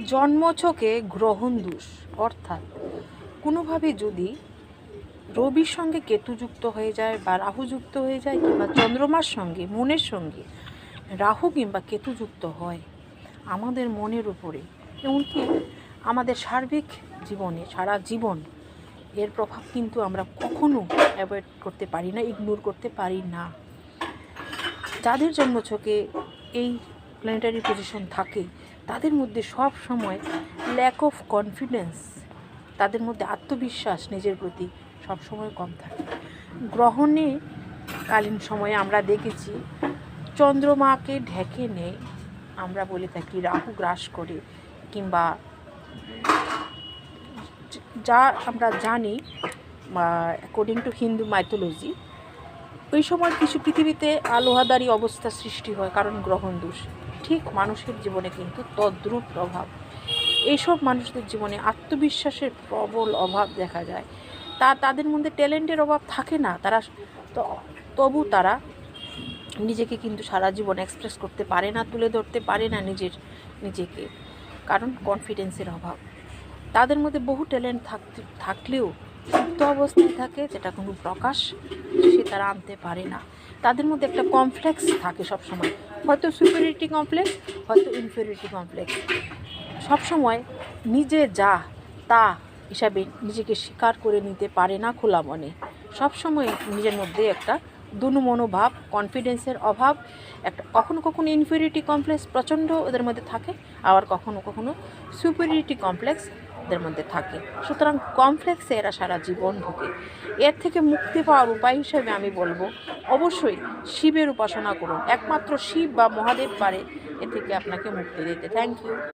জন্মছকে গ্রহণ দোষ, অর্থাৎ কোনোভাবে যদি রবির সঙ্গে কেতু যুক্ত হয়ে যায় বা রাহু যুক্ত হয়ে যায় কিংবা চন্দ্রমার সঙ্গে, মনের সঙ্গে রাহু কিংবা কেতু যুক্ত হয়, আমাদের মনের উপরে, এমনকি আমাদের সার্বিক জীবনে, সারা জীবন এর প্রভাব কিন্তু আমরা কখনো অ্যাভয়েড করতে পারি না ইগনোর করতে পারি না। যাদের জন্মছকে এই প্ল্যানেটারি পজিশন থাকে, তাদের মধ্যে সব সময় ল্যাক অফ কনফিডেন্স তাদের মধ্যে আত্মবিশ্বাস নিজের প্রতি সব সময় কম থাকে। গ্রহণে কালীন সময়ে আমরা দেখেছি, চন্দ্রমাকে ঢেকে নেই আমরা বলে থাকি, রাহু গ্রাস করে কিংবা যা আমরা জানি অ্যাকর্ডিং টু হিন্দু মাইথোলজি ওই সময় কিছু পৃথিবীতে আলোহাদারি অবস্থা সৃষ্টি হয়, কারণ গ্রহণ দোষ। ঠিক মানুষের জীবনে কিন্তু তদ্রূপ প্রভাব। এইসব মানুষদের জীবনে আত্মবিশ্বাসের প্রবল অভাব দেখা যায়। তা, তাদের মধ্যে ট্যালেন্টের অভাব থাকে না। তারা তবু তারা নিজেকে কিন্তু সারা জীবন এক্সপ্রেস করতে পারে না, তুলে ধরতে পারে না নিজের, নিজেকে। কারণ কনফিডেন্সের অভাব। তাদের মধ্যে বহু ট্যালেন্ট থাকলেও সুপ্ত অবস্থায় থাকে, যেটা কোনো প্রকাশ সে তারা আনতে পারে না। তাদের মধ্যে একটা কমপ্লেক্স থাকে সবসময়। হয়তো সুপিরিয়রিটি কমপ্লেক্স হয়তো ইনফেরিয়রিটি কমপ্লেক্স সবসময় নিজে যা, তা হিসাবে নিজেকে স্বীকার করে নিতে পারে না খোলা মনে। সবসময় নিজের মধ্যে একটা দুনু মনোভাব কনফিডেন্সের অভাব, একটা কখনো কখনো ইনফেরিয়রিটি কমপ্লেক্স প্রচণ্ড ওদের মধ্যে থাকে, আবার কখনো কখনো সুপিরিয়রিটি কমপ্লেক্স ওদের মধ্যে থাকে। সুতরাং কমপ্লেক্সে এরা সারা জীবন ভোগে। এর থেকে মুক্তি পাওয়ার উপায় হিসেবে আমি বলব, অবশ্যই শিবের উপাসনা করুন। একমাত্র শিব বা মহাদেব পারে এ থেকে আপনাকে মুক্তি দিতে। Thank you